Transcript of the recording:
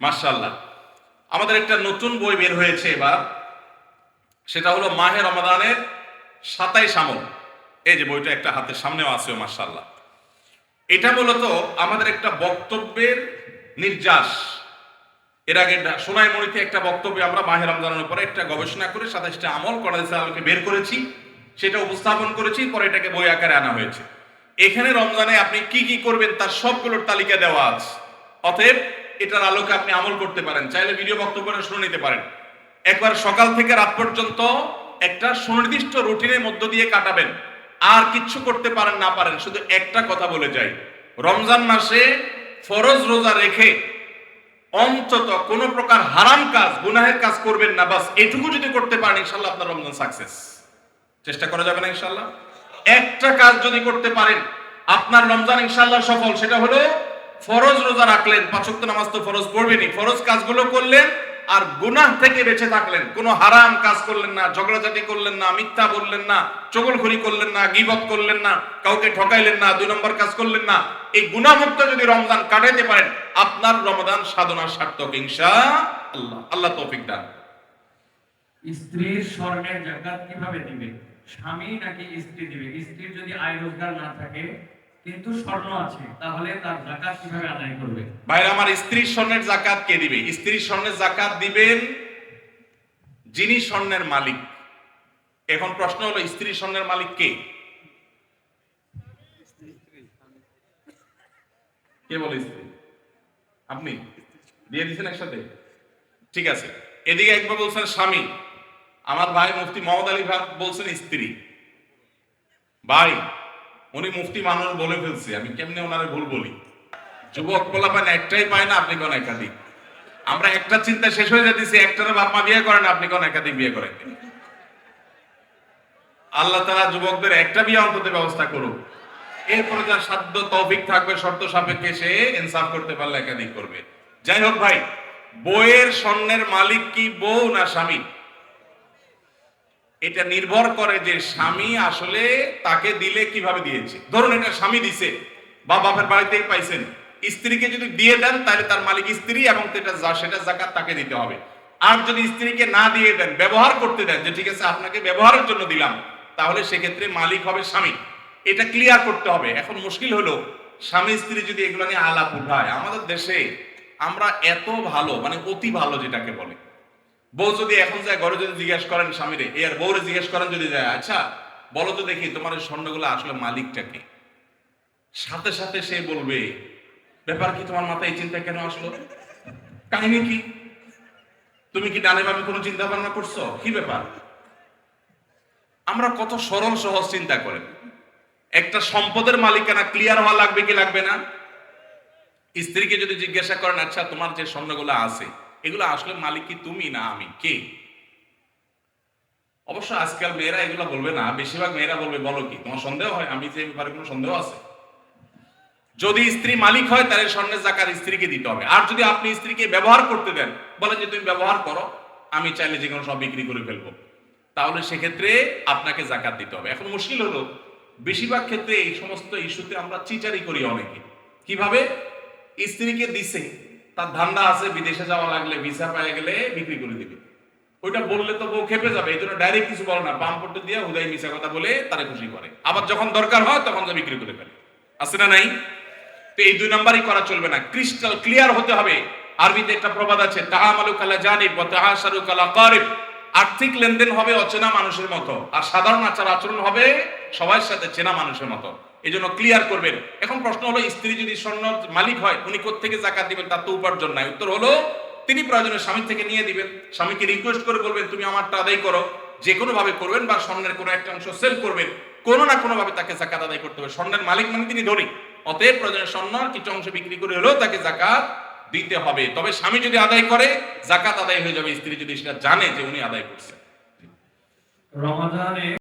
মার্শাল্লাহ আমাদের একটা নতুন বই বের হয়েছে এবার। সেটা হলো মাহে রমাদানের সাতাইশ আমল। এই যে বইটা একটা হাতের সামনেও আছে মার্শাল্লাহ এটা মূলত আমাদের একটা বক্তব্যের নির্যাস। এর আগে সোনাইমণিতে একটা বক্তব্যে আমরা মাহে রমজানের উপরে একটা গবেষণা করে সাতাইশটা আমল করা আমাকে বের করেছি, সেটা উপস্থাপন করেছি, পরে এটাকে বই আকারে আনা হয়েছে। এখানে রমজানে আপনি কি কি করবেন তার সবগুলোর তালিকা দেওয়া আছে। অতএব এটার আলোকে আপনি আমল করতে পারেন। চাইলে ভিডিও বক্তব্য শুনে নিতে পারেন। একবার সকাল থেকে রাত পর্যন্ত একটা সুনির্দিষ্ট রুটিনের মধ্য দিয়ে কাটাবেন। আর কিচ্ছু করতে পারেন, না পারেন, শুধু একটা কথা বলে যাই। রমজান মাসে ফরজ রোজা রেখে অন্তত কোন প্রকার হারাম কাজ, গুনাহের কাজ করবেন না। বাস এটুকু যদি করতে পারেন ইনশাল্লাহ আপনার রমজান সাকসেস চেষ্টা করা যাবে না ইনশাল্লাহ একটা কাজ যদি করতে পারেন, আপনার রমজান ইনশাল্লাহ সফল। সেটা হলো ফরজ রোজা রাখলেন পাঁচক্ত নামাজ তো ফরজ পড়বেনই। ফরজ কাজগুলো করলেন আর গুনাহ থেকে বেঁচে থাকলেন। কোনো হারাম কাজ করলেন না, ঝগড়াঝাটি করলেন না, মিথ্যা বললেন না, চগলখড়ি করলেন না, গিবত করলেন না, কাউকে ঠকাইলেন না, দুই নম্বর কাজ করলেন না। এই গুনাহমুক্ত যদি রমজান কাটাইতে পারেন, আপনার রমজান সাধনা সার্থক ইনশা আল্লাহ আল্লাহ তৌফিক দান। স্ত্রীর স্বর্ণের জাকাত কীভাবে দিবে? স্বামী নাকি স্ত্রী দিবে? স্ত্রীর যদি আয় রোজগার না থাকে কিন্তু স্বর্ণ আছে, তাহলে তার জাকাত কীভাবে আদায় করবে? আমার স্বর্ণের জাকাত কে দিবে? স্বর্ণের জাকাত দিবেন যিনি স্বর্ণের মালিক। এখন প্রশ্ন হলো স্ত্রীর স্বর্ণের মালিক কে? কে বলে স্ত্রী? আপনি? দিয়ে দিচ্ছেন একসাথে? ঠিক আছে। এদিকে একবার বলছেন স্বামী। আমার ভাই মুফতি মোহাম্মদ আলী ভাই বলছেন স্ত্রী। ভাই উনি মুফতি মানুষ বলে ফেলছে, আমি কেমনে ওনারে ভুল বলি? যুবক বলা পান একটাই পায় না, আপনি কোন একাধিক? আমরা একটা চিন্তা শেষ হয়ে যেতেছি একটারে বাপ মা বিয়ে করেন আপনি কোন একাধিক বিয়ে করেন আল্লাহ তারা যুবকদের একটা বিয়ে অন্তত ব্যবস্থা করুক। এরপরে যার সাধ্য তৌফিক থাকবে, শর্ত সাপেক্ষে সে ইনসাফ করতে পারলে একাধিক করবে। যাই হোক ভাই, বইয়ের স্বর্ণের মালিক কি, বউ না স্বামী? এটা নির্ভর করে যে স্বামী আসলে তাকে দিলে কীভাবে দিয়েছে। ধরুন এটা স্বামী দিছে, বা বাপের বাড়িতেই পাইছেন। স্ত্রীকে যদি দিয়ে দেন, তাহলে তার মালিক স্ত্রী এবং সেটা সেটা জাকাত তাকে দিতে হবে। আর যদি স্ত্রীকে না দিয়ে দেন, ব্যবহার করতে দেন, যে ঠিক আছে, আপনাকে ব্যবহারের জন্য দিলাম, তাহলে সেক্ষেত্রে মালিক হবে স্বামী। এটা ক্লিয়ার করতে হবে। এখন মুশকিল হলো, স্বামী স্ত্রী যদি এগুলো নিয়ে আলাপ উঠায়, আমাদের দেশে আমরা এত ভালো মানে অতি ভালো যেটাকে বলে বউ যদি এখন যায়, ঘরে যদি জিজ্ঞেস করেন স্বামীরে, এ আর বউরে জিজ্ঞেস করেন যদি যায়? আচ্ছা বলো তো দেখি, তোমার এই স্বর্ণগুলো আসলে মালিকটাকে সাথে সাথে সে বলবে, ব্যাপার কি, তোমার মাথায় এই চিন্তা কেন আসলো? কাহিনী কি? তুমি কি ডানে বামে কোনো চিন্তা ভাবনা করছ? কি ব্যাপার? আমরা কত সরল, সহজ চিন্তা করেন। একটা সম্পদের মালিকানা ক্লিয়ার হওয়া লাগবে কি লাগবে না? স্ত্রীকে যদি জিজ্ঞাসা করেন আচ্ছা তোমার যে স্বর্ণগুলো আছে এগুলো আসলে মালিক কি তুমি না আমি? কে? অবশ্য আজকাল মেয়েরা এগুলো বলবে না। বেশিরভাগ মেয়েরা বলবে, বলো কি, তোমার সন্দেহ হয়? আমি যে ব্যাপারে কোনো সন্দেহ আছে? যদি স্ত্রী মালিক হয়, তাহলে স্বর্ণের জাকাত স্ত্রীকে দিতে হবে। আর যদি আপনি স্ত্রীকে ব্যবহার করতে দেন, বলেন যে তুমি ব্যবহার করো, আমি চাইলে যে কোনো সব বিক্রি করে ফেলব। তাহলে সেক্ষেত্রে আপনাকে জাকাত দিতে হবে। এখন মুশকিল হলো, বেশিরভাগ ক্ষেত্রে এই সমস্ত ইস্যুতে আমরা চিচারি করি অনেকে। কীভাবে? স্ত্রীকে দিছে। তার ধান্দা আছে, বিদেশে যাওয়া লাগলে ভিসা পেয়ে গেলে বিক্রি করে দিবে। ওইটা বললে তো বউ খেপে যাবে, এই জন্য ডাইরেক্ট কিছু বলে না। বাম দিয়ে হুদাই মিশা কথা বলে তারা খুশি করে। আবার যখন দরকার হয়, তখন যা বিক্রি করে ফেলে। আছে না নাই? তো এই দুই নাম্বারই করা চলবে না। ক্রিস্টাল ক্লিয়ার হতে হবে। আরবিতে একটা প্রবাদ আছে, তাহামালু কালা জানিব, ওয়া তাহাসারু কালা কারিব। আর্থিক লেনদেন হবে অচেনা মানুষের মতো। আর সাধারণ আচার আচরণ হবে সবার সাথে চেনা মানুষের মতো। এই জন্য ক্লিয়ার করবেন। এখন প্রশ্ন হলো, স্ত্রী যদি স্বর্ণ মালিক হয়, উনি থেকে জাকাত দিবেন? তার তো উপার্জন নাই। উত্তর হলো, তিনি প্রয়োজনে স্বামী থেকে নিয়ে দিবেন। স্বামীকে রিকোয়েস্ট করে বলবেন, তুমি আমারটা আদায় করো। যে কোনো ভাবে করবেন বা স্বর্ণের কোনো একটা অংশ সেল করবেন। কোনো না কোনো ভাবে তাকে জাকাত আদায় করতে হবে। স্বর্ণের মালিক মানে তিনি ধরি অতএব প্রয়োজনে স্বর্ণর কিছু অংশ বিক্রি করে হলেও তাকে জাকাত দিতে হবে। তবে স্বামী যদি আদায় করে, জাকাত আদায় হয়ে যাবে। স্ত্রী যদি সেটা জানে যে উনি আদায় করছে রমাদানে